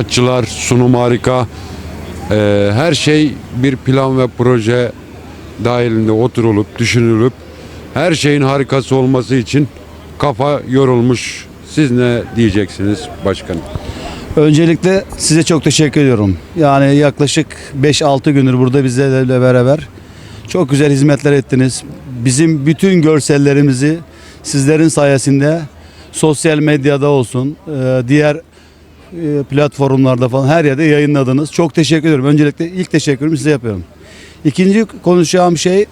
Sanatçılar, sunum harika. Ee, her şey bir plan ve proje dahilinde oturulup, düşünülüp her şeyin harikası olması için kafa yorulmuş. Siz ne diyeceksiniz başkanım? Öncelikle size çok teşekkür ediyorum. Yani yaklaşık 5-6 gündür burada bizlerle beraber çok güzel hizmetler ettiniz. Bizim bütün görsellerimizi sizlerin sayesinde sosyal medyada olsun, e, diğer platformlarda falan her yerde yayınladınız. Çok teşekkür ediyorum. Öncelikle ilk teşekkürümü size yapıyorum. İkinci konuşacağım şey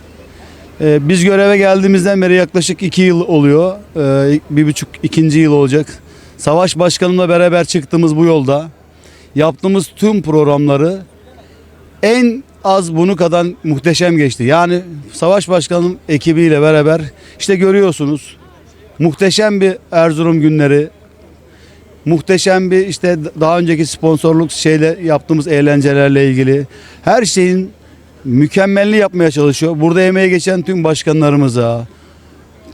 e, biz göreve geldiğimizden beri yaklaşık iki yıl oluyor. E, bir buçuk ikinci yıl olacak. Savaş Başkanımla beraber çıktığımız bu yolda yaptığımız tüm programları en az bunu kadar muhteşem geçti. Yani Savaş Başkanım ekibiyle beraber işte görüyorsunuz muhteşem bir Erzurum günleri, muhteşem bir işte daha önceki sponsorluk şeyle yaptığımız eğlencelerle ilgili her şeyin mükemmelini yapmaya çalışıyor. Burada emeğe geçen tüm başkanlarımıza,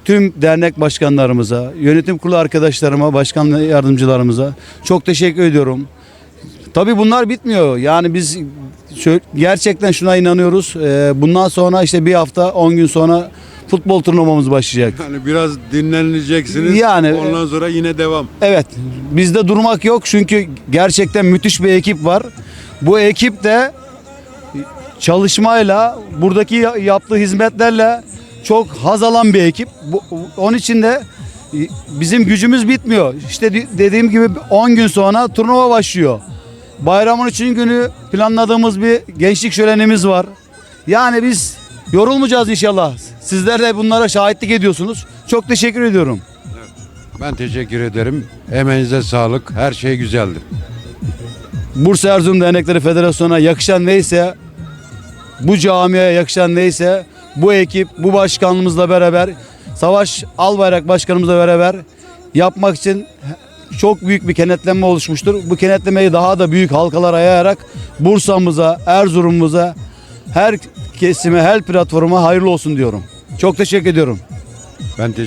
tüm dernek başkanlarımıza, yönetim kurulu arkadaşlarıma, başkan yardımcılarımıza çok teşekkür ediyorum. Tabii bunlar bitmiyor. Yani biz gerçekten şuna inanıyoruz. Bundan sonra işte bir hafta 10 gün sonra futbol turnuvamız başlayacak. Yani biraz dinleneceksiniz. Yani- ondan sonra yine devam. Evet bizde durmak yok çünkü gerçekten müthiş bir ekip var. Bu ekip de çalışmayla buradaki ya- yaptığı hizmetlerle çok haz alan bir ekip. Bu, onun için de bizim gücümüz bitmiyor. İşte de- dediğim gibi 10 gün sonra turnuva başlıyor. Bayramın 3. günü planladığımız bir gençlik şölenimiz var. Yani biz yorulmayacağız inşallah. Sizler de bunlara şahitlik ediyorsunuz. Çok teşekkür ediyorum. Ben teşekkür ederim. Emeğinize sağlık. Her şey güzeldi. Bursa Erzurum Dernekleri Federasyonu'na yakışan neyse, bu camiye yakışan neyse, bu ekip, bu başkanlığımızla beraber, Savaş Albayrak Başkanımızla beraber yapmak için çok büyük bir kenetlenme oluşmuştur. Bu kenetlemeyi daha da büyük halkalara yayarak Bursa'mıza, Erzurum'umuza, her kesime, her platforma hayırlı olsun diyorum. Çok teşekkür ediyorum. Ben te-